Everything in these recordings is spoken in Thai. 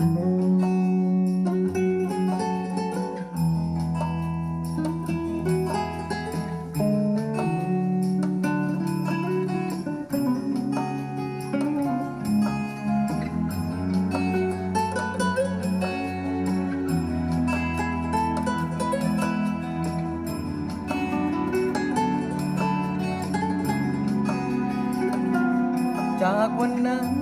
จากวันนั้น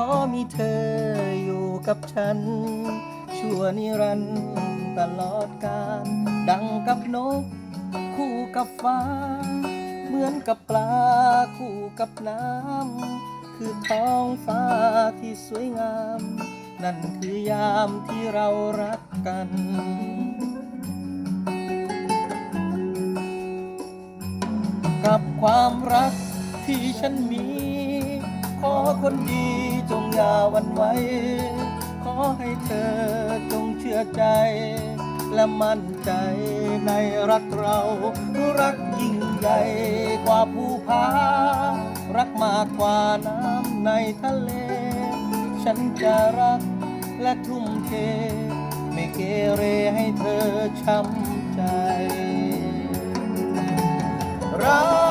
ขอมีเธออยู่กับฉัน ชั่วนิรันดร์ตลอดกาลดังกับนก คู่กับฟ้า เหมือนกับปลาคู่กับน้ำคือท้องฟ้าที่สวยงาม นั่นคือยามที่เรารักกันกับความรักที่ฉันมี อคนดีจงอย่าวันไหว ขอให้เธอจงเชื่อใจ และมั่นใจในรักเรารักยิ่งใหญ่กว่าภูผารักมากกว่าน้ำในทะเล ฉันจะรักและทุ่มเท ไม่เกเรให้เธอช้ำใจรัก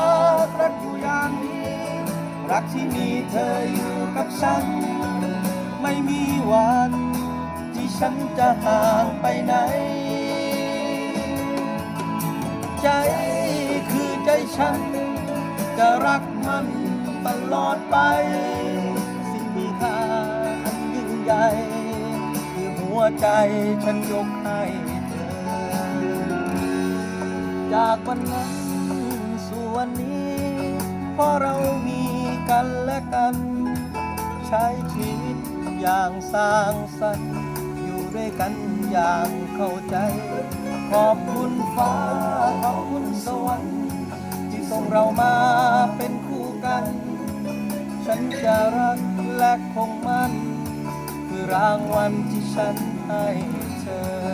รักที่มีเธออยู่กับฉัน ไม่มีวัน ที่ฉันจะห่างไปไหน ใจคือใจฉัน จะรักมันตลอดไป สิ่งมีค่าอันยิ่งใหญ่คือหัวใจฉันยกให้เธอ จากวันนั้นสู่วันนี้เพราะเรามี กันและกัน ใช้ชีวิตอย่างสร้างสรรค์อยู่ด้วยกันอย่างเข้าใจ ขอบคุณฟ้า ขอบคุณสวรรค์ที่ส่งเรามาเป็นคู่กัน ฉันจะรักและคงมันคือรางวัลที่ฉันให้เธอ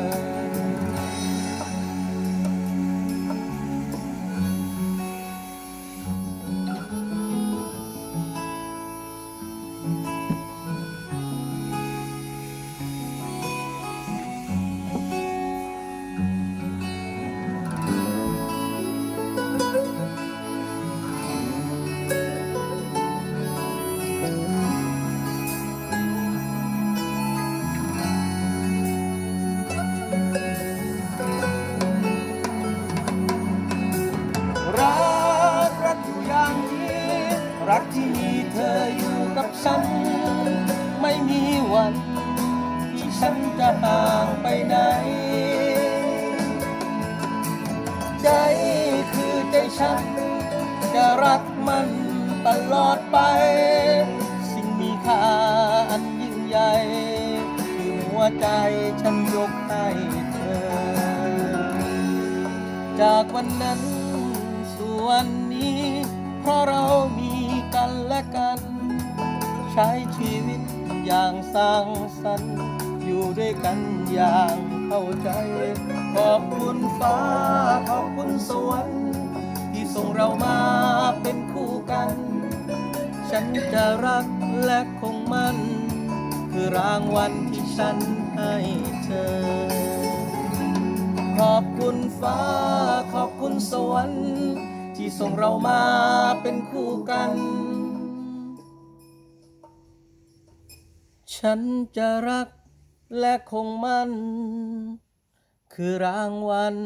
ฉันจะรักมันตลอดไป สิ่งมีค่าอันยิ่งใหญ่คือหัวใจฉันยกให้เธอ จากวันนั้นสู่วันนี้ เพราะเรามีกันและกัน ใช้ชีวิตอย่างสร้างสรรค์อยู่ด้วยกันอย่างเข้าใจ ขอบคุณฟ้า ขอบคุณสวรรค์ ส่งเรามาเป็นคู่กัน ฉันจะรักและคงมั่น คือรางวัลที่ฉันให้เธอ ขอบคุณฟ้าขอบคุณสวรรค์ที่ส่งเรามาเป็นคู่กัน ฉันจะรักและคงมั่น คือรางวัล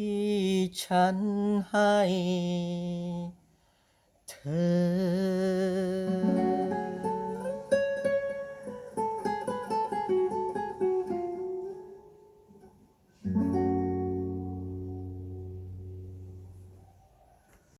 ที่ฉันให้เธอ